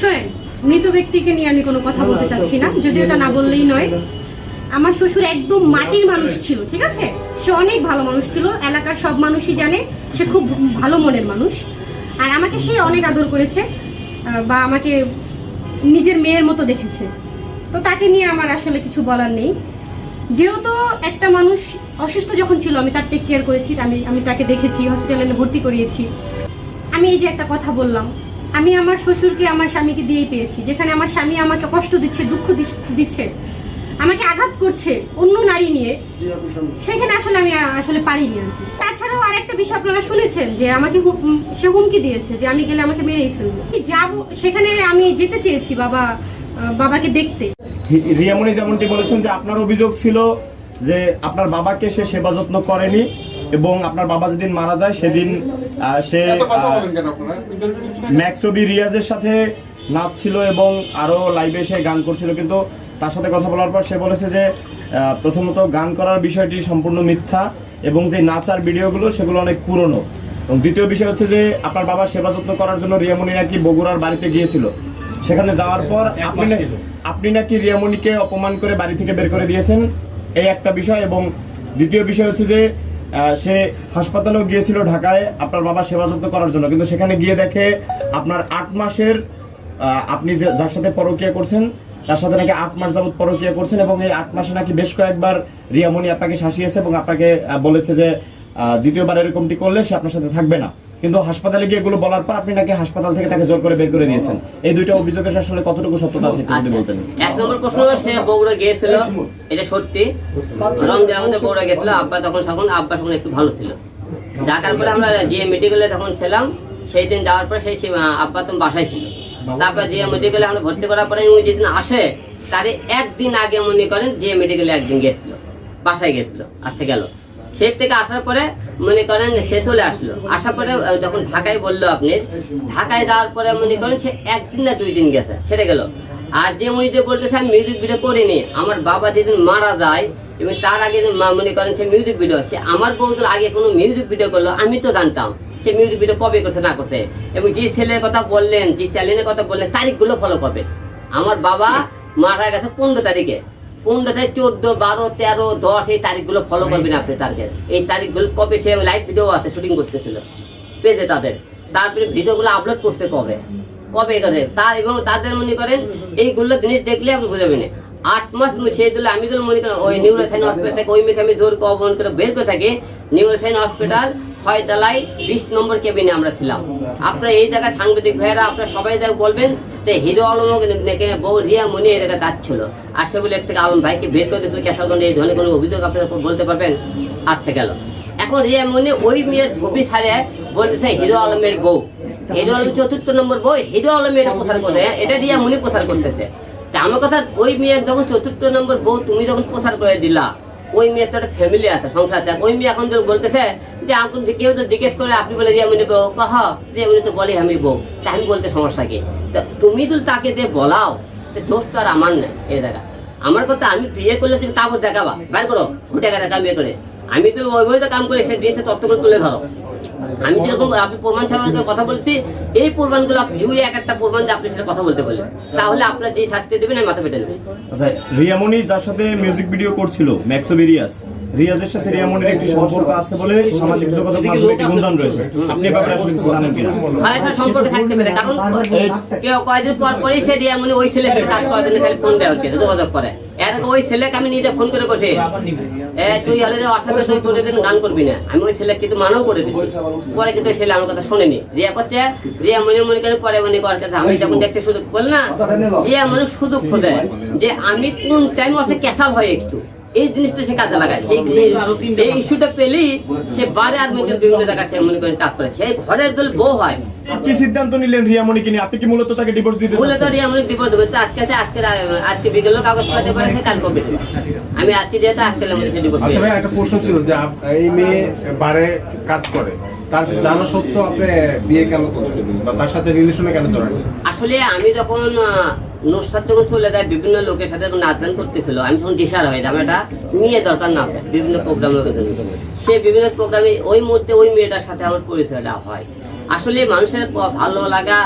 শোনেন মৃত ব্যক্তিকে নিয়ে আমি কোনো কথা বলতে চাচ্ছি না যদি ওটা না বললেই নয়। আমার শ্বশুর একদম মাটির মানুষ ছিল, ঠিক আছে? সে অনেক ভালো মানুষ ছিল, এলাকার সব মানুষই জানে, সে খুব ভালো মনের মানুষ। আর আমাকে সে অনেক আদর করেছে বা আমাকে নিজের মেয়ের মতো দেখেছে। তো তাকে নিয়ে আমার আসলে কিছু বলার নেই। যেহেতু একটা মানুষ অসুস্থ যখন ছিল, আমি তার টেক কেয়ার করেছি, আমি আমি তাকে দেখেছি হসপিটালে ভর্তি করিয়েছি। আমি এই যে একটা কথা বললাম আমি আমার শ্বশুরকে আমার স্বামীকে দিয়েই পেয়েছি। যেখানে আমার স্বামী আমাকে কষ্ট দিচ্ছে, দুঃখ দিচ্ছে, আমাকে আঘাত করছে অন্য নারী নিয়ে, সেখানে আসলে আমি আসলে পারিনি আর কি। তাছাড়াও আরেকটা বিষয় আপনারা শুনেছেন যে আমাকে সে হুমকি দিয়েছে যে আমি গেলে আমাকে মেরেই ফেলব। যাব, সেখানে আমি যেতে চেয়েছি বাবা বাবাকে দেখতে। রিয়ামণি যেমনটি বলেছেন যে আপনার অভিযোগ ছিল যে আপনার বাবাকে সে সেবা যত্ন করেনি। এবং আপনার বাবা যেদিন মারা যায় সেদিন সে ম্যাক্সবি রিয়াজের সাথে নাচছিল এবং আরও লাইভে সে গান করছিল কিন্তু তার সাথে কথা বলার পর সে বলেছে যে প্রথমত গান করার বিষয়টি সম্পূর্ণ মিথ্যা এবং যে নাচার ভিডিওগুলো সেগুলো অনেক পুরনো। এবং দ্বিতীয় বিষয় হচ্ছে যে আপনার বাবার সেবা যত্ন করার জন্য রিয়ামণি নাকি বগুড়ার বাড়িতে গিয়েছিল। সেখানে যাওয়ার পর আপনি আপনি নাকি রিয়ামণিকে অপমান করে বাড়ি থেকে বের করে দিয়েছেন? এই একটা বিষয় এবং দ্বিতীয় বিষয় হচ্ছে যে সে হাসপাতালেও গিয়েছিল ঢাকায় আপনার বাবার সেবা যত্ন করার জন্য। কিন্তু সেখানে গিয়ে দেখে আপনার আট মাসের আপনি যে যার সাথে পরকিয়া করছেন, তার সাথে নাকি আট মাস যাবত পরকিয়া করছেন এবং এই আট মাসে নাকি বেশ কয়েকবার রিয়ামণি আপনাকে শাসিয়েছে এবং আপনাকে বলেছে যে দ্বিতীয়বার এরকমটি করলে সে আপনার সাথে থাকবে না। কিন্তু হাসপাতালে গিয়ে এগুলো বলার পর আপনি নাকি হাসপাতাল থেকে তাকে জোর করে বের করে দিয়েছেন। এই দুইটা অভিযোগের আসলে কতটুকু সত্যতা আছে একটু যদি বলতেন। এক নম্বর প্রশ্ন সে বগুড়া গিয়েছিল। এটা সত্যি। রমজানের মধ্যে বগুড়া গেছিল আব্বা তখন তখন আব্বা তখন একটু ভালো ছিল। ডাকার পরে আমরা যে মেডিকেলে তখন ছিলাম সেই দিন যাওয়ার পরে সেই আব্বা তখন বাসায় ছিল। তারপর যে মেডিকেলে আমরা ভর্তি করার পরে উনি যেদিন আসে তারে একদিন আগে মনে করেন যে মেডিকেলে একদিন গেছিল বাসায় গেছিল আচ্ছা গেল। সে থেকে আসার পরে মনে করেন সে চলে আসলো। আসার পরে যখন ঢাকায় বলল আপনি, ঢাকায় যাওয়ার পরে মনে করেন সে একদিন না দুই দিন গেছে সেটা গেল। আর যে উনি যে বলতেছে, আমি মিউজিক ভিডিও করিনি, আমার বাবা যেদিন মারা যায়, এবং তার আগে মনে করেন সে মিউজিক ভিডিও সে আমার বউদের আগে কোনো মিউজিক ভিডিও করল, আমি তো জানতাম সে মিউজিক ভিডিও কবে করছে, না করছে। এবং যে ছেলের কথা বললেন, যে চ্যানেলের কথা বললেন, তারিখগুলো ফলো করবে। আমার বাবা মারা গেছে পনেরো তারিখে। পনেরো তারিখ চোদ্দ বারো তেরো দশ এই তারিখগুলো ফলো করবেন আপনি টার্গেট এই তারিখগুলো কবে সে লাইভ ভিডিও আছে শুটিং করতেছিল। পেজে তাদের। তারপরে ভিডিওগুলো আপলোড করতে কবে? কবে করে? তার এবং তাদের মনে করেন এইগুলো জিনিস দেখলে আপনি বুঝাবেন আট মাস সেই দিলে আমি তো মনে করেন ওই নিউরোসাইন হসপিটাল থেকে ওই মেয়েকে আমি ধরে অবমান করে বের করে থাকি। নিউরোসাইন হসপিটাল ছয়তলায় বিশ নম্বর কেবিনে আমরা ছিলাম। আপনারা এই জায়গায় সাংবাদিক ভাইয়েরা, আপনারা সবাই দেখ বলবেন যে হিরো আলম নাকি বউ রিয়া মনি এই জায়গায় যাচ্ছিল। সে বলে থেকে আলম ভাইকে বের করে দিয়েছিল ক্যাশালগঞ্জে এই ধরনের কোনো অভিযোগ আপনারা বলতে পারবেন? আচ্ছা গেল। এখন রিয়া মনি ওই মেয়ের ছবি ছাড়ে বলতেছে হিরো আলমের বউ। হিরো আলম চতুর্থ নম্বর বই হিরো আলম এটা প্রচার করে, এটা রিয়া মনি প্রচার করতেছে। তা আমার কথা, ওই মেয়ে যখন চতুর্থ নম্বর বউ, তুমি যখন প্রচার করে দিলা ওই মেয়ের তো একটা ফ্যামিলি আছে, সংসার আছে। ওই মেয়ে এখন যদি বলতেছে যে এখন কেউ তো জিজ্ঞেস করে, আপনি বলে যে আমি বউ কহ, যে মনি তো বলে, আমি বউ। তা আমি বলতে সমস্যা কি? তা তুমি তো তাকে যে বলাও দোষ তো আর আমার নাই এ জায়গা। আমার কথা আমি বিয়ে করলে তুমি কাপড় দেখাবা। বাইর করো ঘুটে গেলে কাম বিয়ে করে। আমি তো ওইভাবে তো কাম করি, সে দিয়েছে তত্ত্ব করে তুলে ধরো। আমি যেরকম আপনি প্রমাণ ছাড়া কথা বলছি, এই প্রমাণগুলো ঝুঁয়ে এক একটা প্রমাণ যে আপনি সেটা কথা বলতে বলেন। তাহলে আপনার যে শাস্তি দেবেন, আমি মাথা পেটে নেবেন আচ্ছা রিয়ামনি যার সাথে মিউজিক ভিডিও করছিল ম্যাক্সবি রিয়াজ রিয়াজের সাথে একটি সম্পর্ক আছে বলে সামাজিক যোগাযোগ মাধ্যমে একটি গুঞ্জন রয়েছে। আপনি এ ব্যাপারে আসলে কিছু জানেন কিনা? সম্পর্ক থাকতে পারে। কারণ কেউ কয়েকদিন পর পরই সে দিয়ে মানে ওই ছেলের সাথে কাজ করার জন্য খালি ফোন দেওয়া হচ্ছে যোগাযোগ করে। এর ওই ছেলেকে আমি নিজে ফোন করে বসে এ তুই হলে যে তুই তোদের দিন গান করবি না। আমি ওই ছেলে কিন্তু মানাও করে দিচ্ছি পরে কিন্তু ছেলে আমার কথা শোনেনি। রিয়া করছে রিয়া মনে মনে করে পরে মনে করার কথা আমি যখন দেখতে সুযোগ বল না রিয়া মনে সুযোগ খোঁজে যে আমি কোন টাইম সাথে ক্যাসাল হয় একটু। এই জিনিসটা সে কাজে লাগায়। সেই এই ইস্যুটা পেলেই সে বারে আর মেয়েদের বিভিন্ন জায়গায় সে মনে করে কাজ করে। সেই ঘরের দল বউ হয়। কি সিদ্ধান্ত নিলেন রিয়ামণিকে নিয়ে? আপনি কি মূলত তাকে ডিভোর্স দিতে বলে তো চাচ্ছেন রিয়া মনে বিপদ আজকে আছে আজকে আজকে বিকেলেও কাগজ পাতে পারে দেবে। আমি আজকে যেহেতু আজকে মনে সে বিপদ আচ্ছা ভাই একটা প্রশ্ন ছিল যে এই মেয়ে বারে কাজ করে। তার জানা সত্ত্বেও আপনি বিয়ে কেন করলেন? বা তার সাথে রিলেশনে কেন জড়ালেন? আসলে আমি যখন নুসরাত যখন চলে যায় বিভিন্ন লোকের সাথে যখন নাচ করতেছিল। আমি তখন দিশার হয়ে যাব এটা নিয়ে দরকার না বিভিন্ন প্রোগ্রামের জন্য। সে বিভিন্ন প্রোগ্রামে ওই মুহূর্তে ওই মেয়েটার সাথে আমার পরিচয়টা হয়। আসলে মানুষের ভালো লাগা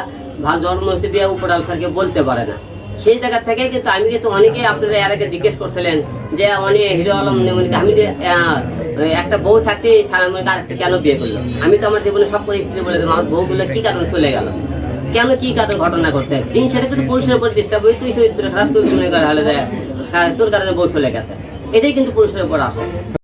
ভালো জন্ম হয়েছে দিয়ে উপর স্যারকে বলতে পারে না। সেই জায়গা থেকে কিন্তু আমি কিন্তু অনেকে আপনারা এর আগে জিজ্ঞেস করছিলেন যে অনেক হিরো আলম আমি একটা বউ থাকতে সারামণিকে আরেকটা কেন বিয়ে করল? আমি তো আমার জীবনে সব করে স্ত্রী বলে দিলাম, আমার বউগুলো কি কারণে চলে গেল? কেন কি কারণে ঘটনা করতে? দিন সাথে তো পুরুষের উপর ডিস্টার্ব হয়ে তুই চরিত্র খারাপ তুই মনে করে হলে তোর কারণে বউ চলে গেছে। এটাই কিন্তু পুরুষের উপর আসে।